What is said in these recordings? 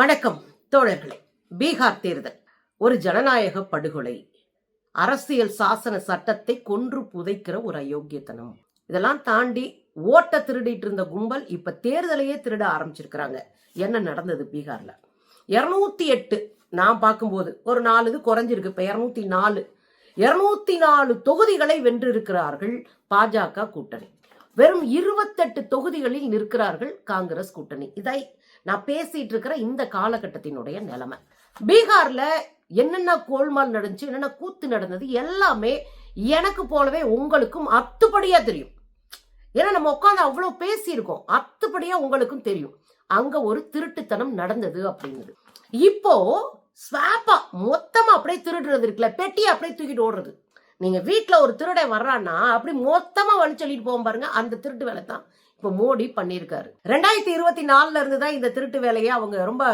வணக்கம் தோழர்களே. பீகார் தேர்தல். ஒரு ஜனநாயக படுகொலை. அரசியல் சாசன சட்டத்தை கொன்று புதைக்கிற ஒரு அயோக்கியத்தனம். இதெல்லாம் தாண்டி ஓட்ட திருடிட்டு இருந்த கும்பல் இப்ப தேர்தலையே திருட ஆரம்பிச்சிருக்கிறாங்க. என்ன நடந்தது பீகார்ல? இருநூத்தி எட்டு நான் பார்க்கும்போது ஒரு நாலு இது குறைஞ்சிருக்கு. இப்ப இருநூத்தி நாலு. இருநூத்தி நாலு தொகுதிகளை வென்றிருக்கிறார்கள் பாஜக கூட்டணி. வெறும் இருபத்தெட்டு தொகுதிகளில் நிற்கிறார்கள் காங்கிரஸ் கூட்டணி. இதை நான் பேசிட்டு இருக்கிற இந்த காலகட்டத்தினுடைய நிலைமை. பீகார்ல என்னென்ன கோல்மால் நடந்துச்சு என்னென்ன கூத்து நடந்தது எல்லாமே எனக்கு போலவே உங்களுக்கும் அத்துப்படியா தெரியும். ஏன்னா நம்ம உட்காந்து அவ்வளோ பேசியிருக்கோம். அத்துப்படியா உங்களுக்கும் தெரியும். அங்க ஒரு திருட்டுத்தனம் நடந்தது அப்படிங்கிறது இப்போ ஸ்வாப்பா மொத்தமா அப்படியே திருடுறது இருக்குல்ல பெட்டி அப்படியே தூக்கிட்டு ஓடுறது. நீங்க வீட்டில் ஒரு திருடன் வர்றான்னா அப்படி மொத்தமா வலிச்சொல்லிட்டு போவோம் பாருங்க அந்த திருட்டு வேலை தான் இப்ப மோடி பண்ணியிருக்காரு ரெண்டாயிரத்தி இருபத்தி நாலுல இருந்து தான் இந்த திருட்டு வேலையை அவங்க ரொம்ப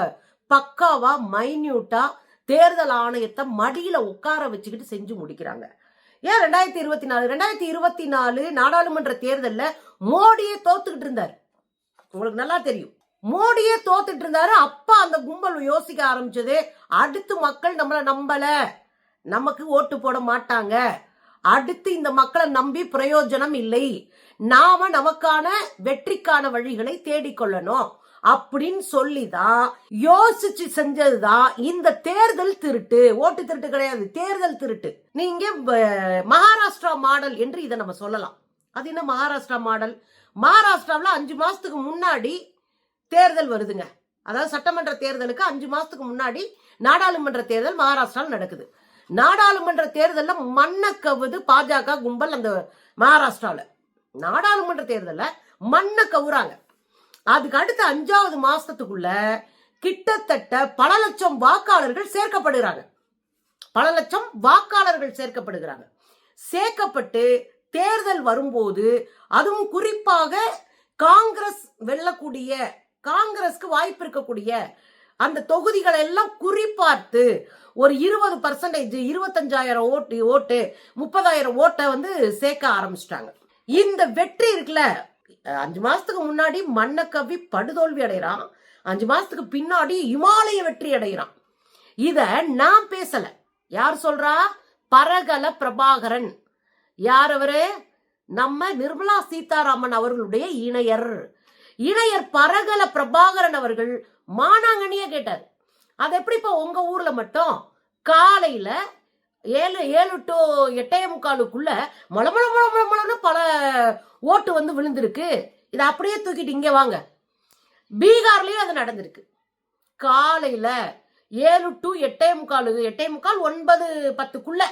பக்காவா மைன்யூட்டா தேர்தல் ஆணையத்தை மடியில உட்கார வச்சுக்கிட்டு செஞ்சு முடிக்கிறாங்க. ஏன் ரெண்டாயிரத்தி இருபத்தி நாலு? ரெண்டாயிரத்தி இருபத்தி நாலு நாடாளுமன்ற தேர்தலில் மோடியே தோத்துக்கிட்டு இருந்தார். உங்களுக்கு நல்லா தெரியும். மோடியே தோத்துட்டு இருந்தாரு. அப்ப அந்த கும்பல் யோசிக்க ஆரம்பிச்சது அடுத்து மக்கள் நம்மளை நம்பல. நமக்கு ஓட்டு போட மாட்டாங்க. அடுத்து இந்த மக்களை நம்பி பிரயோஜனம் இல்லை. நாம நமக்கான வெற்றிக்கான வழிகளை தேடிக்கொள்ளணும் அப்படின்னு சொல்லிதான் யோசிச்சு செஞ்சதுதான் இந்த தேர்தல் திருட்டு ஓட்டு திருட்டு கிடையாது தேர்தல் திருட்டு. நீங்க வ- மகாராஷ்டிரா மாடல் என்று இதை நம்ம சொல்லலாம். அது என்ன மகாராஷ்டிரா மாடல்? மகாராஷ்டிராவில் அஞ்சு மாசத்துக்கு முன்னாடி தேர்தல் வருதுங்க. அதாவது சட்டமன்ற தேர்தலுக்கு அஞ்சு மாசத்துக்கு முன்னாடி நாடாளுமன்ற தேர்தல் மகாராஷ்டிராவில் நடக்குது. நாடாளுமன்ற தேர்தலில் மண்ணை கவுது பாஜக கும்பல் அந்த மகாராஷ்டிராவில் நாடாளுமன்ற தேர்தலில் மண்ணை கவுறாங்க. அதுக்கு அடுத்த அஞ்சாவது மாசத்துக்குள்ள கிட்டத்தட்ட பல லட்சம் வாக்காளர்கள் சேர்க்கப்படுகிறாங்க. பல லட்சம் வாக்காளர்கள் சேர்க்கப்படுகிறாங்க. சேர்க்கப்பட்டு தேர்தல் வரும்போது அதுவும் குறிப்பாக காங்கிரஸ் வெல்லக்கூடிய காங்கிரஸ்க்கு வாய்ப்பு இருக்கக்கூடிய அந்த தொகுதிகளை எல்லாம் குறிப்பார்த்து ஒரு இருபது பர்சன்டேஜ் இருபத்தஞ்சாயிரம் ஓட்டு ஓட்டு முப்பதாயிரம் ஓட்டை வந்து சேர்க்க ஆரம்பிச்சிட்டாங்க. இந்த வெற்றி இருக்குல்ல அஞ்சு மாசத்துக்கு முன்னாடி மண்ணை கவ்வி படுதோல்வி அடைகிறான். அஞ்சு மாசத்துக்கு பின்னாடி இமாலய வெற்றி அடைகிறான். இத நான் பேசல. யார் சொல்றா? பரகல பிரபாகரன். யார் அவரு? நம்ம நிர்மலா சீதாராமன் அவர்களுடைய இணையர். இணையர் பரகல பிரபாகரன் அவர்கள் மானாங்கனிய கேட்டார். அது எப்படிப்பா உங்க ஊர்ல மட்டும்? காலையில ஏழு ஏழு டு எட்டே முக்காலுக்குள்ள மொள மொள மொள மொள மொளன்னு பல ஓட்டு வந்து விழுந்திருக்கு. இதை அப்படியே தூக்கிட்டு இங்கே வாங்க. பீகார்லயும் அது நடந்திருக்கு. காலையில ஏழு டு எட்டே முக்கால் எட்டே முக்கால் ஒன்பது பத்துக்குள்ள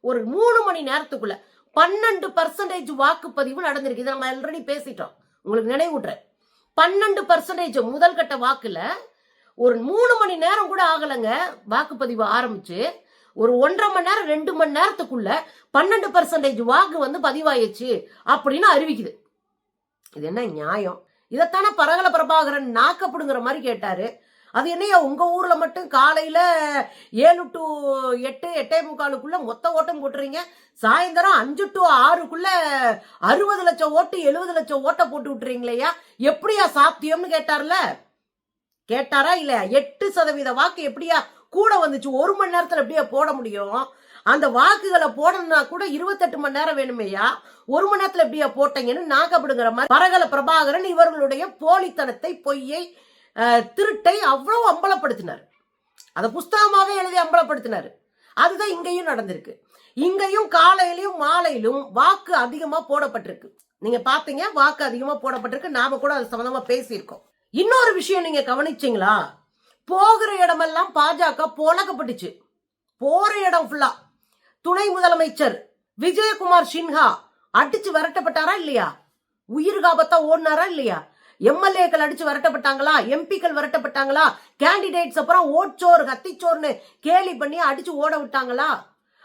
ஒரு மூணு மணி நேரத்துக்குள்ள பன்னெண்டு பர்சன்டேஜ் வாக்குப்பதிவு நடந்திருக்கு. இதை நம்ம ஆல்ரெடி பேசிட்டோம். உங்களுக்கு நினைவூட்டுறேன். பன்னெண்டு பர்சன்டேஜ் முதல் கட்ட வாக்குல ஒரு மூணு மணி நேரம் கூட ஆகலைங்க. வாக்குப்பதிவு ஆரம்பிச்சு ஒரு ஒன்றரை மணி நேரம் ரெண்டு மணி நேரத்துக்குள்ள பன்னெண்டு பர்சன்டேஜ் வாக்கு வந்து பதிவாயிடுச்சு அப்படின்னு அறிவிக்குது. இது என்ன நியாயம்? இதைத்தானே பரகல பிரபாகரன் நாக்கப்படுங்கிற மாதிரி கேட்டாரு. அது என்னையா உங்க ஊர்ல மட்டும் காலையில ஏழு டு எட்டு எட்டே முக்காலுக்குள்ள மொத்த ஓட்டம் போட்டுறீங்க? சாயந்தரம் அஞ்சு டு ஆறுக்குள்ள அறுபது லட்சம் ஓட்டு எழுபது லட்சம் ஓட்டை போட்டு விட்டுறீங்களேயா? எப்படியா சாத்தியம்னு கேட்டார்ல? கேட்டாரா இல்ல எட்டு சதவீத வாக்கு எப்படியா கூட வந்துச்சு? ஒரு மணி நேரத்துல எப்படியா போட முடியும்? அந்த வாக்குகளை போடணும்னா கூட இருபத்தெட்டு மணி நேரம் வேணுமையா? ஒரு மணி நேரத்துல எப்படியா போட்டீங்கன்னு நாக்கப்படுங்கிற மாதிரி பரகல பிரபாகரன் இவர்களுடைய போலித்தனத்தை பொய்யை திருட்டை அவ்வளவு அம்பலப்படுத்தினார். அதை புஸ்தகமாகவே எழுதி அம்பலப்படுத்தினார். அதுதான் இங்கேயும் நடந்திருக்கு. இங்கேயும் காலையிலையும் மாலையிலும் வாக்கு அதிகமாக போடப்பட்டிருக்கு. நீங்க பாத்தீங்க வாக்கு அதிகமா போடப்பட்டிருக்கு. நாம கூட அது சம்பந்தமா பேசியிருக்கோம். இன்னொரு விஷயம் நீங்க கவனிச்சீங்களா? போகிற இடமெல்லாம் பாஜக புழக்கப்பட்டுச்சு போற இடம் ஃபுல்லா துணை முதலமைச்சர் விஜயகுமார் சின்ஹா அடிச்சு விரட்டப்பட்டாரா இல்லையா? உயிர் காபத்தா ஓடினாரா இல்லையா? எம்எல்ஏக்கள் அடிச்சு விரட்டப்பட்டாங்களா? எம்பிக்கள் விரட்டப்பட்டாங்களா? கேண்டிடேட்ஸ் அப்புறம் ஓட்சோர் கத்திச்சோர்னு கேலி பண்ணி அடிச்சு ஓட விட்டாங்களா?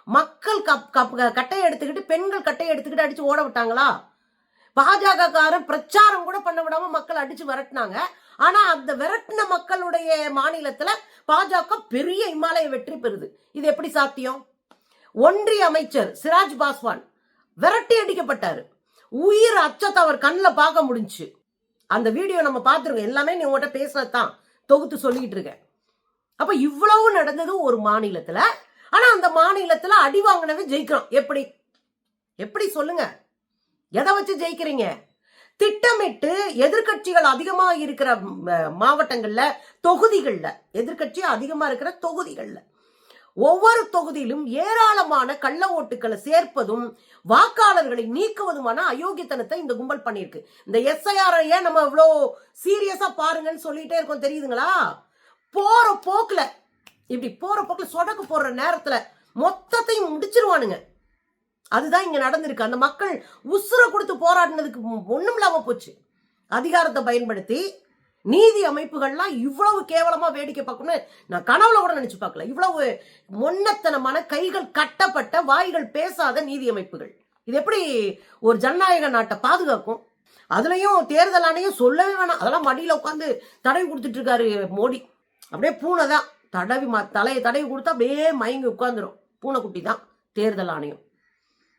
மக்கள் கப் கப் கட்டையை எடுத்துக்கிட்டு பெண்கள் கட்டையை எடுத்துக்கிட்டு அடிச்சு ஓட விட்டாங்களா? பாஜகக்காரன் பிரச்சாரம் கூட பண்ண விடாம மக்கள் அடிச்சு விரட்டினாங்க. ஆனா அந்த விரட்டின மக்களுடைய மாநிலத்துல பாஜக பெரிய இமாலய வெற்றி பெறுது. இது எப்படி சாத்தியம்? ஒன்றிய அமைச்சர் சிராஜ் பாஸ்வான் விரட்டி அடிக்கப்பட்டாரு. உயிர் அச்சத்தை அவர் கண்ணில் பார்க்க முடிஞ்சுச்சு. அந்த வீடியோ நம்ம பார்த்துருக்கோம். எல்லாமே நீ உங்கள்கிட்ட பேசுனது தான் தொகுத்து சொல்லிக்கிட்டு இருக்கேன் அப்போ இவ்வளவு நடந்தது ஒரு மாநிலத்தில். ஆனால் அந்த மாநிலத்தில் அடி வாங்கினவே ஜெயிக்கிறோம். எப்படி? எப்படி சொல்லுங்க? எதை வச்சு ஜெயிக்கிறீங்க? திட்டமிட்டு எதிர்க்கட்சிகள் அதிகமாக இருக்கிற மாவட்டங்களில் தொகுதிகளில் எதிர்கட்சி எதிர்க்கட்சி இருக்கிற தொகுதிகளில். ஒவ்வொரு தொகுதியிலும் ஏராளமான கள்ள ஓட்டுக்களை சேர்ப்பதும் வாக்காளர்களை நீக்குவதுமான அயோக்கியத்தனத்தை இந்த கும்பல் பண்ணியிருக்கு. இந்த எஸ்ஐஆர் ஏன் நம்ம இவ்வளோ சீரியஸா பாருங்கன்னு சொல்லிட்டே இருக்கோம் தெரியுதுங்களா? போற போக்குல இப்படி போற போக்குல சொடக்கு போடுற நேரத்துல மொத்தத்தையும் முடிச்சிருவானுங்க. அதுதான் இங்க நடந்திருக்கு. அந்த மக்கள் உசுர கொடுத்து போராடினதுக்கு ஒண்ணும் இல்லாம போச்சு. அதிகாரத்தை பயன்படுத்தி நீதி அமைப்புகள்லாம் இவ்வளவு கேவலமா வேடிக்கை பார்க்கணும்னு நான் கனவுல கூட நினைச்சு பார்க்கல. இவ்வளவு முன்னத்தனமான கைகள் கட்டப்பட்ட வாய்கள் பேசாத நீதி அமைப்புகள். இது எப்படி ஒரு ஜனநாயக நாட்டை பாதுகாக்கும்? அதுலயும் தேர்தல் ஆணையம் சொல்லவே வேணாம். அதெல்லாம் மடியில உட்காந்து தடவி கொடுத்துட்டு இருக்காரு மோடி. அப்படியே பூனை தான். தடவி ம- தலையை தடவி கொடுத்தா அப்படியே மயங்கி உட்காந்துரும் பூனைக்குட்டி தான் தேர்தல் ஆணையம்.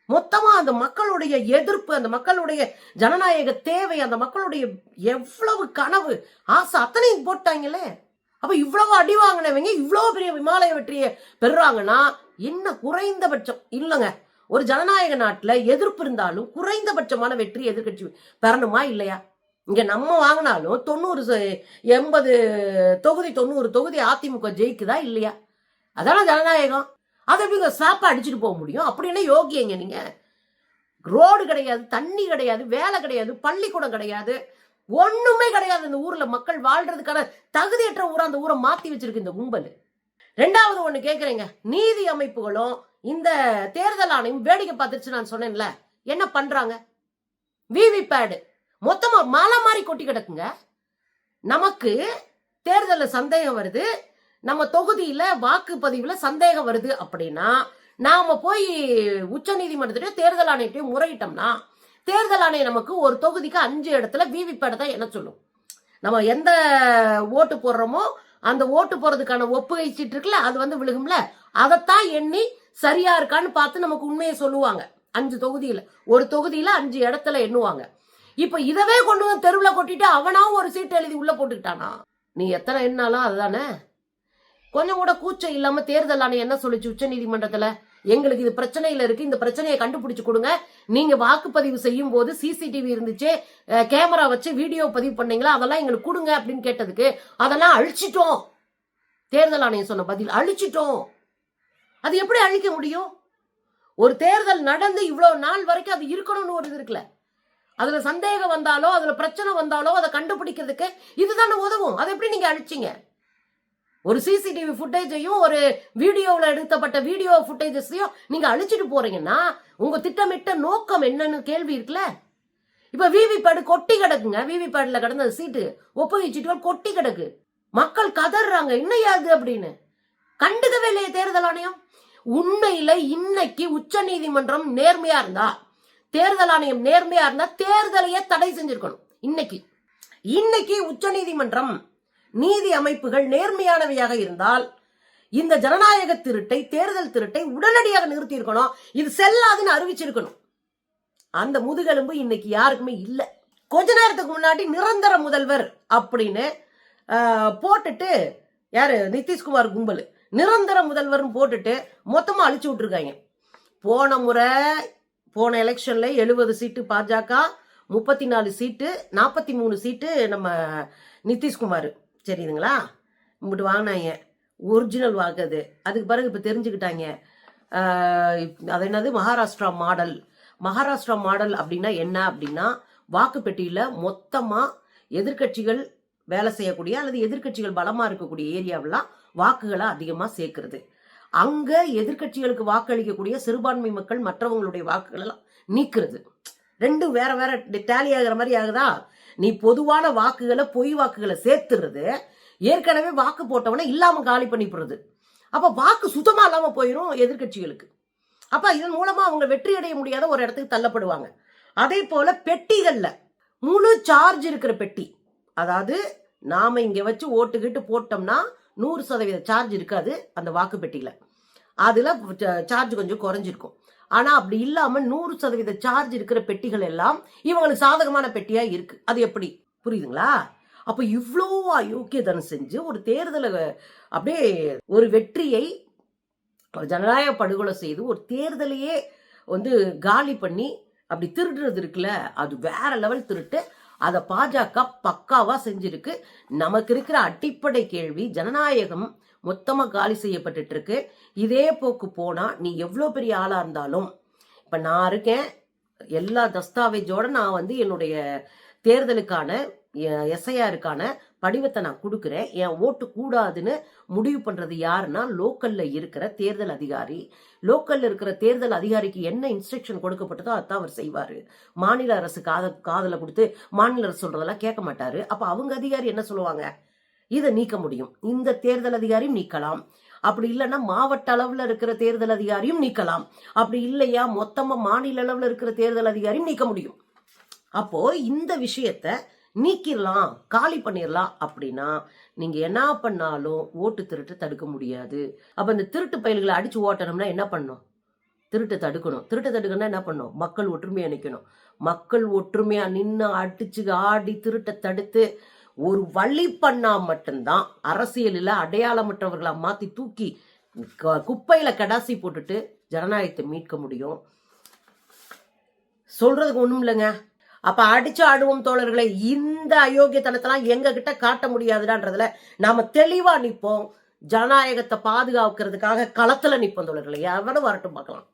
மொத்தமா அந்த மக்களுடைய எதிர்ப்பு அந்த மக்களுடைய ஜனநாயக தேவை அந்த மக்களுடைய எவ்வளவு கனவு ஆசை அத்தனையும் போட்டாங்களே. அப்ப இவ்வளவு அடி வாங்கினவங்க இவ்வளவு பெரிய விமாலய வெற்றியை பெறுறாங்கன்னா என்ன குறைந்தபட்சம் இல்லைங்க. ஒரு ஜனநாயக நாட்டுல எதிர்ப்பு இருந்தாலும் குறைந்தபட்சமான வெற்றி எதிர்கட்சி பெறணுமா இல்லையா? இங்க நம்ம வாங்கினாலும் தொண்ணூறு ச- எண்பது தொகுதி தொண்ணூறு தொகுதி அதிமுக ஜெயிக்குதா இல்லையா? அதான ஜனநாயகம். அதை எப்படிங்க சாப்பா அடிச்சுட்டு போக முடியும்? அப்படின்னா யோகியங்க நீங்கள் ரோடு கிடையாது தண்ணி கிடையாது வேலை கிடையாது பள்ளிக்கூடம் கிடையாது. ஒன்றுமே கிடையாது இந்த ஊரில். மக்கள் வாழ்கிறதுக்கான தகுதியற்ற ஊரை அந்த ஊரை மாற்றி வச்சிருக்கு இந்த கும்பல். ரெண்டாவது ஒன்று கேட்குறீங்க நீதி அமைப்புகளும் இந்த தேர்தல் ஆணையம் வேடிக்கை பார்த்துச்சு நான் சொன்னேன்ல. என்ன பண்ணுறாங்க விவிபேடு மொத்தமாக மலை மாதிரி கொட்டி கிடக்குங்க. நமக்கு தேர்தலில் சந்தேகம் வருது. நம்ம தொகுதியில வாக்குப்பதிவுல சந்தேகம் வருது அப்படின்னா நாம போய் உச்ச நீதிமன்றத்திட்டயும் தேர்தல் ஆணையத்தையும் முறையிட்டோம்னா தேர்தல் ஆணையம் நமக்கு ஒரு தொகுதிக்கு அஞ்சு இடத்துல விவிபேட் தான் என்ன சொல்லும்? நம்ம எந்த ஓட்டு போடுறோமோ அந்த ஓட்டு போறதுக்கான ஒப்புகை சீட்டு இருக்குல்ல அது வந்து விழுகும்ல அதைத்தான் எண்ணி சரியா இருக்கான்னு பார்த்து நமக்கு உண்மையை சொல்லுவாங்க. அஞ்சு தொகுதியில. ஒரு தொகுதியில அஞ்சு இடத்துல எண்ணுவாங்க. இப்ப இதவே கொண்டு வந்து தெருவில் கொட்டிட்டு அவனா ஒரு சீட்டு எழுதி உள்ள போட்டுக்கிட்டானா? நீ எத்தனை எண்ணாலும் அதுதானே? கொஞ்சம் கூட கூச்சம் இல்லாம தேர்தல் ஆணையம் என்ன சொல்லுச்சு உச்ச நீதிமன்றத்துல? எங்களுக்கு இது பிரச்சனையில இருக்கு. இந்த பிரச்சனையை கண்டுபிடிச்சு கொடுங்க. நீங்க வாக்குப்பதிவு செய்யும் போது சிசிடிவி இருந்துச்சு. கேமரா வச்சு வீடியோ பதிவு பண்ணீங்களா? அதெல்லாம் எங்களுக்கு கொடுங்க அப்படின்னு கேட்டதுக்கு அதெல்லாம் அழிச்சிட்டோம். தேர்தல் ஆணையம் சொன்ன பதில் அழிச்சிட்டோம். அது எப்படி அழிக்க முடியும்? ஒரு தேர்தல் நடந்து இவ்வளவு நாள் வரைக்கும் அது இருக்கணும்னு ஒரு இது இருக்குல்ல. அதுல சந்தேகம் வந்தாலோ அதுல பிரச்சனை வந்தாலோ அதை கண்டுபிடிக்கிறதுக்கு இதுதானே உதவும். அதை எப்படி நீங்க அழிச்சிங்க? ஒரு சிசிடிவி ஃபுட்டேஜையும் ஒரு வீடியோவில் எடுத்தப்பட்ட வீடியோ ஃபுட்டேஜஸையும் நீங்கள் அழிச்சிட்டு போறீங்கன்னா உங்கள் திட்டமிட்ட நோக்கம் என்னன்னு கேள்வி இருக்குல்ல? இப்போ விவிபேடு கொட்டி கிடக்குங்க. விவிபேடில் கிடந்த சீட்டு ஒப்புகை சீட்டுகள் கொட்டி கிடக்கு. மக்கள் கதறாங்க இன்னையாது அப்படின்னு. கண்டுக்கவே இல்லையே தேர்தல் ஆணையம். உண்மையில இன்னைக்கு உச்ச நீதிமன்றம் நேர்மையா இருந்தா தேர்தல் ஆணையம் நேர்மையா இருந்தா தேர்தலையே தடை செஞ்சிருக்கணும். இன்னைக்கு. இன்னைக்கு உச்ச நீதிமன்றம் நீதி அமைப்புகள் நேர்மையானவையாக இருந்தால் இந்த ஜனநாயக திருட்டை தேர்தல் திருட்டை உடனடியாக நிறுத்தி இருக்கணும் இது செல்லாதுன்னு அறிவிச்சிருக்கணும். அந்த முதுகெலும்பு இன்னைக்கு யாருக்குமே இல்லை. கொஞ்ச நேரத்துக்கு முன்னாடி நிரந்தர முதல்வர் அப்படின்னு போட்டுட்டு யாரு? நிதிஷ்குமார் கும்பல். நிரந்தர முதல்வர்னு போட்டுட்டு மொத்தமா அழிச்சு விட்டுருக்காங்க. போன முறை போன எலெக்ஷன்ல எழுபது சீட்டு பாஜக முப்பத்தி நாலு சீட்டு நாற்பத்தி மூணு சீட்டு நம்ம நிதிஷ்குமார். சரிதுங்களா இங்கிட்டு வாங்கினாங்க. ஒரிஜினல் வாக்கு அது அதுக்கு பிறகு இப்போ தெரிஞ்சுக்கிட்டாங்க. அது என்னது? மகாராஷ்டிரா மாடல். மகாராஷ்டிரா மாடல் அப்படின்னா என்ன அப்படின்னா வாக்குப்பெட்டியில் மொத்தமாக எதிர்க்கட்சிகள் வேலை செய்யக்கூடிய அல்லது எதிர்க்கட்சிகள் பலமாக இருக்கக்கூடிய ஏரியாவெல்லாம் வாக்குகளை அதிகமாக சேர்க்கறது. அங்கே எதிர்க்கட்சிகளுக்கு வாக்களிக்கக்கூடிய சிறுபான்மை மக்கள் மற்றவங்களுடைய வாக்குகளெல்லாம் நீக்கிறது. ரெண்டும் வேற வேற டேலி ஆகிற மாதிரி ஆகுதா? நீ பொதுவான வாக்குகளை பொய் வாக்குகளை சேர்த்துறது ஏற்கனவே வாக்கு போட்டவனை இல்லாம காலி பண்ணிப்படுறது அப்ப வாக்கு சுத்தமா இல்லாம போயிடும் எதிர்க்கட்சிகளுக்கு. அப்ப இதன் மூலமா அவங்க வெற்றி அடைய முடியாத ஒரு இடத்துக்கு தள்ளப்படுவாங்க. அதே போல பெட்டிகள்ல முழு சார்ஜ் இருக்கிற பெட்டி. அதாவது நாம இங்க வச்சு ஓட்டுக்கிட்டு போட்டோம்னா நூறு சதவீத சார்ஜ் இருக்காது அந்த வாக்கு பெட்டியில. அதுல சார்ஜ் கொஞ்சம் குறைஞ்சிருக்கும். ஆனா அப்படி இல்லாம நூறு சதவீத சார்ஜ் இருக்கிற பெட்டிகள் எல்லாம் இவங்களுக்கு சாதகமான பெட்டியா இருக்கு. அது எப்படி? புரியுதுங்களா? அப்ப இவ்வளோ அயோக்கியதனம் செஞ்சு ஒரு தேர்தலை அப்படியே ஒரு வெற்றியை ஒரு ஜனநாயக படுகொலை செய்து ஒரு தேர்தலையே வந்து காலி பண்ணி அப்படி திருடுறது இருக்குல்ல அது வேற லெவல் திருட்டு. அதை பாஜக பக்காவா செஞ்சிருக்கு. நமக்கு இருக்கிற அடிப்படை கேள்வி ஜனநாயகம் மொத்தமா காலி செய்யப்பட்டுட்டு இருக்கு இதே போக்கு போனா நீ எவ்வளோ பெரிய ஆளா இருந்தாலும் இப்ப நான் இருக்கேன் எல்லா தஸ்தாவேஜோட நான் வந்து என்னுடைய தேர்தலுக்கான எஸ்ஐஆருக்கான படிவத்தை நான் கொடுக்குறேன். என் ஓட்டு கூடாதுன்னு முடிவு பண்றது யாருன்னா லோக்கல்ல இருக்கிற தேர்தல் அதிகாரி. லோக்கல்ல இருக்கிற தேர்தல் அதிகாரிக்கு என்ன இன்ஸ்ட்ரக்ஷன் கொடுக்கப்பட்டதோ அதான் அவர் செய்வார். மாநில அரசு காத காதல கொடுத்து மாநில அரசு சொல்றதெல்லாம் கேட்க மாட்டாரு. அப்ப அவங்க அதிகாரி என்ன சொல்லுவாங்க? இதை நீக்க முடியும். இந்த தேர்தல் அதிகாரியும் நீக்கலாம். அப்படி இல்லைன்னா மாவட்ட அளவில் இருக்கிற தேர்தல் அதிகாரியும் நீக்கலாம். அப்படி இல்லையா மொத்தமா மாநில அளவில் இருக்கிற தேர்தல் அதிகாரியும் நீக்க முடியும். அப்போ இந்த விஷயத்தை நீக்கிடலாம் காலி பண்ணிடலாம் அப்படின்னா நீங்கள் என்ன பண்ணாலும் ஓட்டு திருட்டு தடுக்க முடியாது. அப்போ இந்த திருட்டு பயல்களை அடித்து ஓட்டணும்னா என்ன பண்ணும் திருட்டை தடுக்கணும். திருட்டை தடுக்கணும்னா என்ன பண்ணும் மக்கள் ஒற்றுமையாக நிற்கணும் மக்கள் ஒற்றுமையாக நின்று அடிச்சு ஆடி திருட்டை தடுத்து ஒரு வழி பண்ணா மட்டும்தான் அரசியலில் அடையாளமற்றவர்களை மாற்றி தூக்கி க- கடாசி போட்டுட்டு ஜனநாயகத்தை மீட்க முடியும். சொல்கிறதுக்கு ஒன்றும் இல்லைங்க. அப்ப அடிச்சு ஆடுவோம் தோழர்களை இந்த அயோக்கியத்தனத்தெல்லாம் எங்க கிட்ட காட்ட முடியாதுடான்றதுல நாம தெளிவா நிற்போம் ஜனநாயகத்தை பாதுகாக்கிறதுக்காக களத்துல நிற்போம் தோழர்களை. எவ்வளவு வரட்டும் பார்க்கலாம்.